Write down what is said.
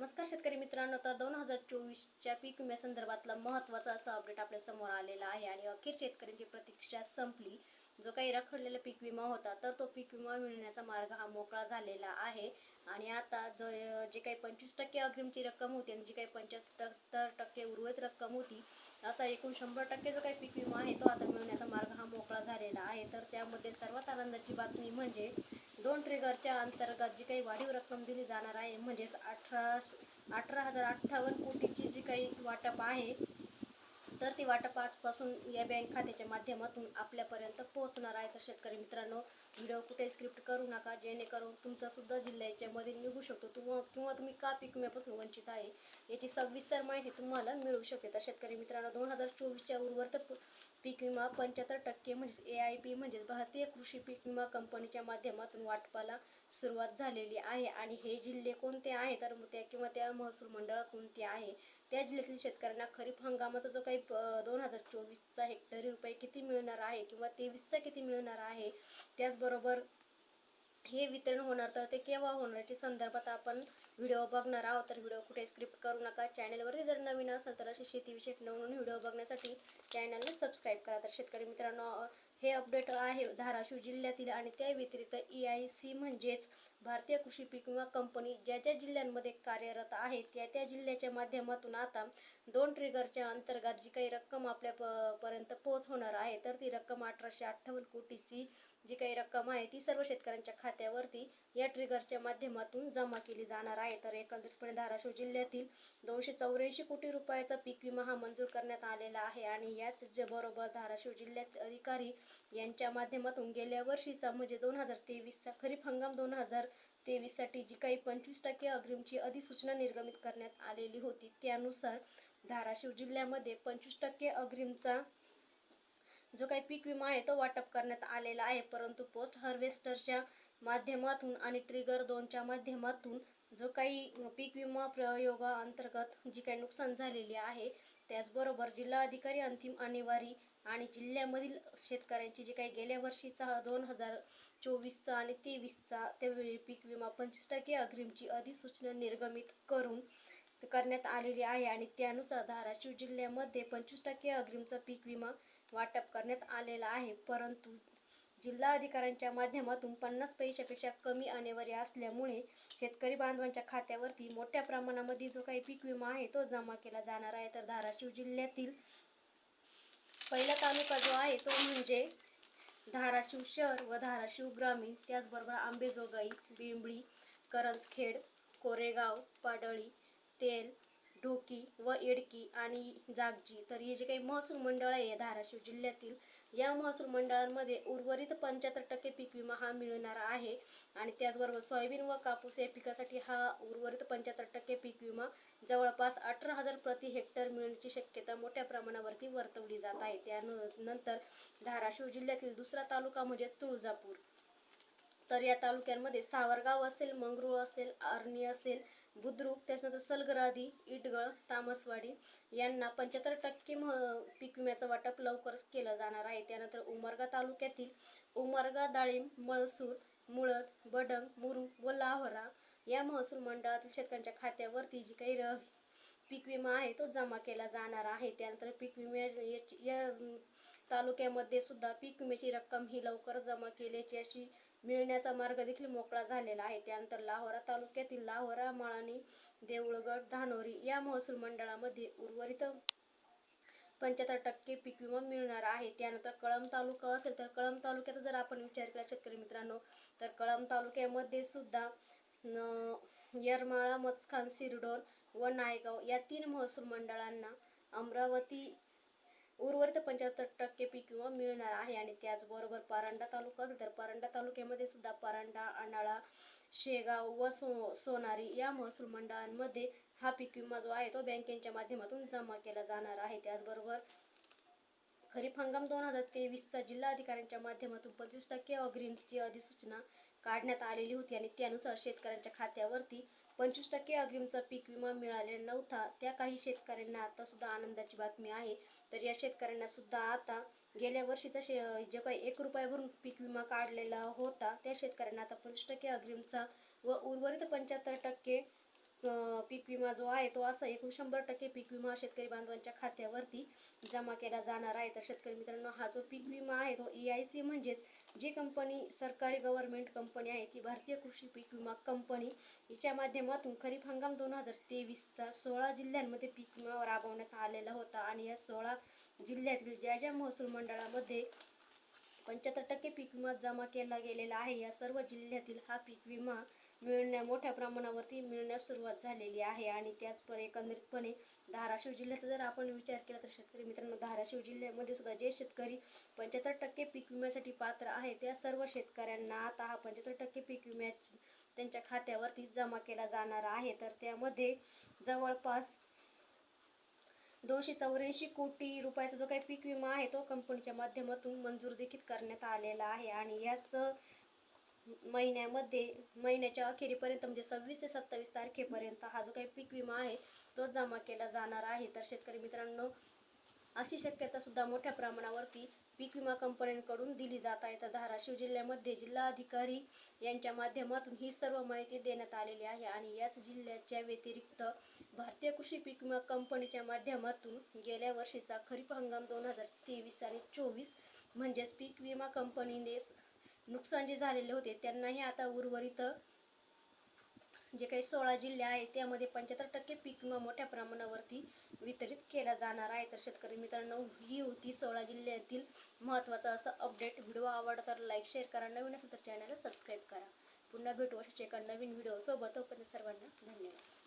नमस्कार शेतकरी मित्रांनो तर दोन हजार चोवीसच्या पीक विम्यासंदर्भातला महत्त्वाचा असा अपडेट आपल्यासमोर आलेला आहे आणि अखेर शेतकऱ्यांची प्रतीक्षा संपली. जो काही रखडलेला पीक विमा होता तर तो पीक विमा मिळण्याचा मार्ग हा मोकळा झालेला आहे. आणि आता जो जे काही पंचवीस टक्के अग्रिमची रक्कम होती आणि जी काही पंच्याहत्तर टक्के उर्वरित रक्कम होती असा एकूण शंभर टक्के जो काही पीक विमा आहे तो आता मिळण्याचा मार्ग हा मोकळा झालेला आहे. तर त्यामध्ये सर्वात आनंदाची बातमी म्हणजे दोन ट्रिगरच्या अंतर्गत जी काही वाढीव रक्कम दिली जाणार आहे म्हणजेच अठरा अठरा हजार अठ्ठावन्न कोटीची जी काही वाटप आहे तर ती वाटप आजपासून या बँक खात्याच्या माध्यमातून आपल्यापर्यंत पोहोचणार आहे. तर शेतकरी मित्रांनो व्हिडिओ कुठे स्क्रिप्ट करू नका जेणेकरून तुमचा सुद्धा जिल्हा याच्यामध्ये निघू शकतो. तुम्हा किंवा तुम्ही का पीक विम्यापासून वंचित आहे याची सविस्तर माहिती तुम्हाला मिळू शकते तर शेतकरी मित्रांनो दोन हजार चोवीसच्या उर्वरित पीक विमा पंच्याहत्तर टक्के म्हणजेच ए आय पी म्हणजेच भारतीय कृषी पीक विमा कंपनीच्या माध्यमातून वाटपाला सुरुवात झालेली आहे. आणि हे जिल्हे कोणते आहे? तर मग त्या किंवा त्या महसूल मंडळ कोणते आहे. त्या जिल्ह्यातील शेतकऱ्यांना खरीप हंगामाचा जो काही दोन हजार चोवीसचा हेक्टरी रुपये किती मिळणार आहे किंवा तेवीसचा किती मिळणार आहे त्याचबरोबर हे वितरण होणार तर ते केव्हा होणारच्या संदर्भात आपण व्हिडिओ बघणार आहोत. तर व्हिडिओ कुठे स्क्रिप्ट करू नका. चॅनलवरती जर नवीन असेल तर असे शेतीविषयक नवनवीन व्हिडिओ बघण्यासाठी चॅनलला सबस्क्राईब करा. तर शेतकरी मित्रांनो हे अपडेट आहे धाराशिव जिल्ह्यातील आणि त्या व्यतिरिक्त ई आय सी म्हणजेच भारतीय कृषी पीक विमा कंपनी ज्या ज्या जिल्ह्यांमध्ये कार्यरत आहे त्या त्या जिल्ह्याच्या माध्यमातून आता दोन ट्रिगरच्या अंतर्गत जी काही रक्कम आपल्या प- पर्यंत पोहोच होणार आहे तर ती रक्कम अठराशे अठ्ठावन्न कोटीची जी काही रक्कम आहे ती सर्व शेतकऱ्यांच्या खात्यावरती या ट्रिगरच्या माध्यमातून जमा केली जाणार आहे. तर एकंदरीतपणे धाराशिव जिल्ह्यातील दोनशे चौऱ्याऐंशी कोटी रुपयाचा पीक विमा हा मंजूर करण्यात आलेला आहे आणि याच बरोबर धाराशिव जिल्ह्यात अधिकारी यांच्या माध्यमातून गेल्या वर्षीचा म्हणजे दोन हजार तेवीसचा खरीप हंगाम दोन हजार तेवीससाठी जी काही पंचवीस टक्के अग्रिमची अधिसूचना निर्गमित करण्यात आलेली होती त्यानुसार धाराशिव जिल्ह्यामध्ये पंचवीस टक्के अग्रिमचा जो काही पीक विमा आहे तो वाटप करण्यात आलेला आहे. परंतु पोस्ट हार्वेस्टरच्या माध्यमातून आणि ट्रिगर दोनच्या माध्यमातून जो काही पीक विमा प्रयोगाअंतर्गत जी काही नुकसान झालेली आहे त्याचबरोबर जिल्हा अधिकारी अंतिम आणेवारी आणि जिल्ह्यामधील शेतकऱ्यांची जी काही गेल्या वर्षीचा दोन हजार चोवीसचा आणि तेवीसचा त्यावेळी पीक विमा पंचवीस टक्के अग्रिमची अधिसूचना निर्गमित करून करण्यात आलेली आहे. आणि त्यानुसार धाराशिव जिल्ह्यामध्ये पंचवीस टक्के अग्रिमचा पीक विमा वाटप करण्यात आलेला आहे. परंतु जिल्हा अधिकाऱ्यांच्या माध्यमातून पन्नास पैशापेक्षा कमी अनिवार्य असल्यामुळे शेतकरी बांधवांच्या खात्यावरती मोठ्या प्रमाणामध्ये जो काही पीक विमा आहे तो जमा केला जाणार आहे. तर धाराशिव जिल्ह्यातील पहिला तालुका जो आहे तो म्हणजे धाराशिव शहर व धाराशिव ग्रामीण. त्याचबरोबर आंबेजोगाई बिंबळी करंजखेड कोरेगाव पाडळी तेल ढोकी व एडकी आणि जागजी. तर हे जे काही महसूल मंडळ आहे धाराशिव जिल्ह्यातील या महसूल मंडळांमध्ये उर्वरित पंच्याहत्तर टक्के पीक विमा हा मिळणारा आहे. आणि त्याचबरोबर सोयाबीन व कापूस या पिकासाठी हा उर्वरित पंच्याहत्तर टक्के पीक विमा जवळपास अठरा हजार प्रति हेक्टर मिळण्याची शक्यता मोठ्या प्रमाणावरती वर्तवली जात आहे. त्यानंतर धाराशिव जिल्ह्यातील दुसरा तालुका म्हणजे तुळजापूर. तर या तालुक्यांमध्ये सावरगाव असेल मंगरूळ असेल अर्णी असेल बुद्रुक त्याच्यानंतर सलगरादी इटगळ तामसवाडी यांना पंच्याहत्तर टक्के म पीक विम्याचं वाटप लवकरच केलं जाणार आहे. त्यानंतर उमरगा तालुक्यातील उमरगा डाळिंब मळसूर मुळद बडंग मुरु व लाहोरा या महसूल मंडळातील शेतकऱ्यांच्या खात्यावरती जी काही र पीक विमा आहे तो जमा केला जाणार आहे. त्यानंतर पीक विम्या याची- या तालुक्यामध्ये सुद्धा पीक विम्याची रक्कम ही लवकर जमा केल्याची अशी मिळण्याचा मार्ग देखील मोकळा झालेला आहे. त्यानंतर लाहोरा तालुक्यातील लाहोरा माळानी देऊळगड धानोरी या महसूल मंडळामध्ये उर्वरित पंच्याहत्तर टक्के पीक विमा मिळणार आहे. त्यानंतर कळंब तालुका असेल तर कळंब तालुक्याचा जर आपण विचार केला शेतकरी मित्रांनो तर कळंब तालुक्यामध्ये सुद्धा न येरमाळा मचखान सिरडोन व नायगाव या तीन महसूल मंडळांना अमरावती उर्वरित पंच्याहत्तर टक्के पीक विमा मिळणार आहे आणि त्याचबरोबर परांडा तालुका असेल तर परांडा तालुक्यामध्ये सुद्धा परांडा अनाळा शेगाव व सो सोनारी या महसूल मंडळांमध्ये हा पीक विमा जो आहे तो बँकेच्या माध्यमातून जमा केला जाणार आहे. त्याचबरोबर खरीप हंगाम दोन हजार तेवीसचा जिल्हा अधिकाऱ्यांच्या माध्यमातून पंचवीस टक्के अग्रिमची अधिसूचना काढण्यात आलेली होती आणि त्यानुसार शेतकऱ्यांच्या खात्यावरती पंचवीस टक्के अग्रिमचा पीक विमा मिळालेला नव्हता. त्या काही शेतकऱ्यांना आता सुद्धा आनंदाची बातमी आहे. तर या शेतकऱ्यांना सुद्धा आता गेल्या वर्षीचा शे जे काही एक रुपयावरून पीक विमा काढलेला होता त्या शेतकऱ्यांना आता पंचवीस टक्के अग्रिमचा व उर्वरित पंच्याहत्तर टक्के पीक विमा जो आहे तो असा एकूण शंभर टक्के पीक विमा शेतकरी बांधवांच्या खात्यावरती जमा केला जाणार आहे. तर शेतकरी मित्रांनो हा जो पीक विमा आहे तो ई आय सी म्हणजेच जी कंपनी सरकारी गव्हर्नमेंट कंपनी आहे ती भारतीय कृषी पीक विमा कंपनी हिच्या माध्यमातून खरीप हंगाम दोन हजार तेवीसचा सोळा जिल्ह्यांमध्ये पीक विमा राबवण्यात आलेला होता. आणि या सोळा जिल्ह्यातील ज्या ज्या महसूल मंडळामध्ये पंच्याहत्तर टक्के पीक विमा जमा केला गेलेला आहे या सर्व जिल्ह्यातील हा पीक विमा मिळण्या मोठ्या प्रमाणावरती मिळण्यास सुरुवात झालेली आहे आणि त्याचपर एकंदरीतपणे धाराशिव जिल्ह्याचा जर आपण विचार केला तर शेतकरी मित्रांनो धाराशिव जिल्ह्यामध्ये सुद्धा जे शेतकरी पंच्याहत्तर टक्के पीक विम्यासाठी पात्र आहे त्या सर्व शेतकऱ्यांना आता हा पंच्याहत्तर टक्के पीक विम्या त्यांच्या खात्यावरती जमा केला जाणार आहे. तर त्यामध्ये जवळपास दोनशे चौऱ्याऐंशी कोटी रुपयाचा जो काही पीक विमा आहे तो कंपनीच्या माध्यमातून मंजूर देखील करण्यात आलेला आहे. आणि याच महिन्यामध्ये महिन्याच्या अखेरीपर्यंत म्हणजे सव्वीस ते सत्तावीस तारखेपर्यंत हा जो काही पीक विमा आहे तो जमा केला जाणार आहे. तर शेतकरी मित्रांनो अशी शक्यता सुद्धा मोठ्या प्रमाणावरती पीक विमा कंपन्यांकडून दिली जात आहे. तर धाराशिव जिल्ह्यामध्ये जिल्हा अधिकारी यांच्या माध्यमातून ही सर्व माहिती देण्यात आलेली आहे आणि याच जिल्ह्याच्या व्यतिरिक्त भारतीय कृषी पीक विमा कंपनीच्या माध्यमातून गेल्या वर्षीचा खरीप हंगाम दोन हजार तेवीस आणि चोवीस म्हणजेच पीक विमा कंपनीने नुकसान जे झालेले होते त्यांनाही आता उर्वरित जे काही सोळा जिल्हे आहेत त्यामध्ये पंच्याहत्तर टक्के पीक विमा मोठ्या प्रमाणावरती वितरित केला जाणार आहे. तर शेतकरी मित्रांनो ही होती सोळा जिल्ह्यातील महत्त्वाचा असं अपडेट व्हिडिओ आवडला तर लाईक शेअर करा. नवीन असेल तर चॅनलला सबस्क्राईब करा. पुन्हा भेटू अशाच एका नवीन व्हिडिओसोबत सोबत. सर्वांना धन्यवाद.